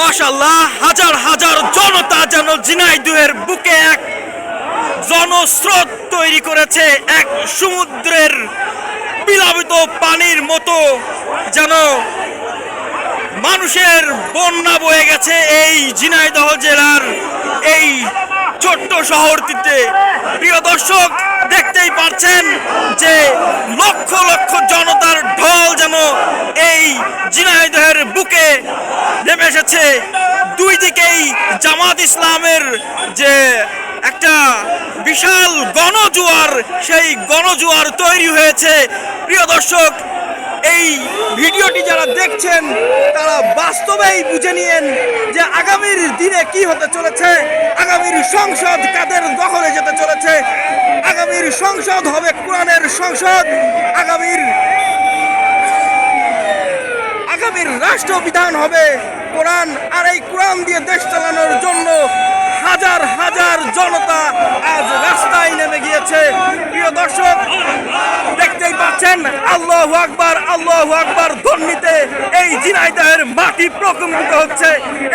মাশাল্লাহ হাজার হাজার জনতা যেন ঝিনাইদহের বুকে এক জনস্রোত তৈরি করেছে, এক সমুদ্রের বিলাবিত পানির মতো যেন মানুষের বন্যা বয়ে গেছে এই ঝিনাইদহ জেলার এই ছোট্ট শহরটিতে। প্রিয় দর্শক, দেখতেই পাচ্ছেন যে লক্ষ লক্ষ জনতার ঢল যেন এই ঝিনাইদহের বুকে এসেছে। দুই দিকেই জামাত ইসলামের যে একটা বিশাল গণজোয়ার, সেই গণজোয়ার তৈরি হয়েছে। প্রিয় দর্শক, এই ভিডিওটি যারা দেখছেন, তারা বাস্তবেই বুঝে নিয়েন যে আগামীর দিনে কি হতে চলেছে। আগামীর সংসদ কাদের দখলে যেতে চলেছে? আগামীর সংসদ হবে কোরআনের সংসদ। আগামীর আগামীর রাষ্ট্রবিধান হবে কোরআন আর এই কোরআন দিয়ে দেশ চালানোর জন্য হাজার হাজার জনতা আজ রাস্তায় নেমে গিয়েছে। প্রিয় দর্শক, দেখতেই পাচ্ছেন, আল্লাহ আকবার আল্লাহ আকবার ধর্মীতে এই ঝিনাইদহের মাটি প্রকম্পিত হচ্ছে।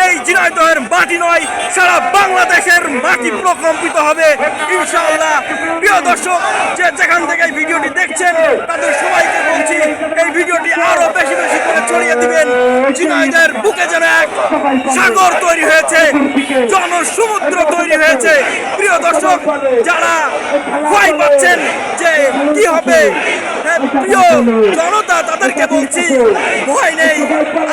এই ঝিনাইদহের মাটি নয়, সারা বাংলাদেশের মাটি প্রকম্পিত হবে। ইনশাআল্লাহ। প্রিয় দর্শক, যে যেখান থেকে ভিডিওটি দেখছেন, তাদের ভিডিওটি আরও বেশি বেশি করে ছড়িয়ে দিবেন। ঝিনাইদহের বুকে যেন এক সাগর তৈরি হয়েছে, জনসমুদ্র তৈরি হয়েছে। প্রিয় দর্শক, যারা ভয় পাচ্ছেন যে কি হবে প্রিয় জনতা, তাদেরকে বলছি, ভয় নেই।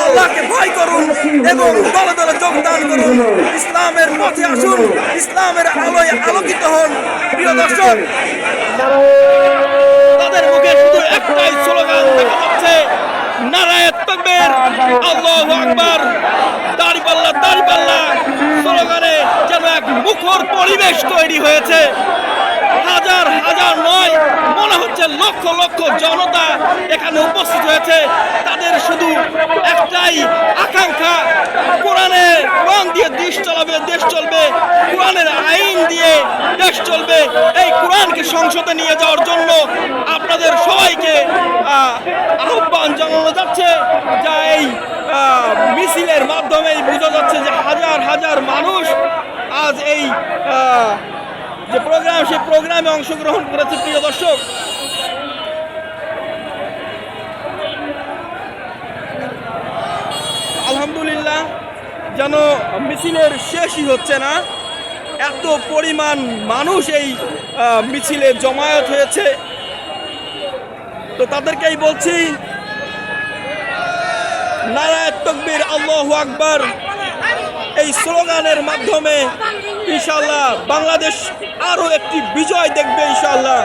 আল্লাহকে ভয় করুন এবং দলে দলে যোগদান করুন। ইসলামের পথে আসুন, ইসলামের আলোয় আলোকিত হন। প্রিয় দর্শক তাদের মুখে শুধু একটাই স্লোগান দেখা যাচ্ছে নারায়ণ তকবীর আল্লাহু আকবার দাঁড়িপাল্লা স্লোগানে যেন এক মুখর পরিবেশ তৈরি হয়েছে। হাজার হাজার নয় মনে হচ্ছে লক্ষ লক্ষ জনতা এখানে উপস্থিত হয়েছে। তাদের শুধু একটাই আকাঙ্ক্ষা কোরআনে কোরআন দিয়ে দেশ চালাবে দেশ চলবে কোরআনের আইন দিয়ে দেশ চলবে। এই কোরআনকে সংসদে নিয়ে যাওয়ার জন্য আপনাদের সবাইকে আহ, আহ্বান জানানো যাচ্ছে। যা এই মিছিলের মাধ্যমেই বোঝা যাচ্ছে যে হাজার হাজার মানুষ আজ এই যে প্রোগ্রাম সেই প্রোগ্রামে অংশগ্রহণ করেছে, প্রিয় দর্শক। আলহামদুলিল্লাহ, যেন মিছিলের শেষই হচ্ছে না। এত পরিমাণ মানুষ এই মিছিলে জমায়েত হয়েছে। তো তাদেরকেই বলছি নারায়ণ তকবির আল্লাহ আকবার। এই স্লোগানের মাধ্যমে ইনশাল্লাহ বাংলাদেশ আরও একটি বিজয় দেখবে ইনশাল্লাহ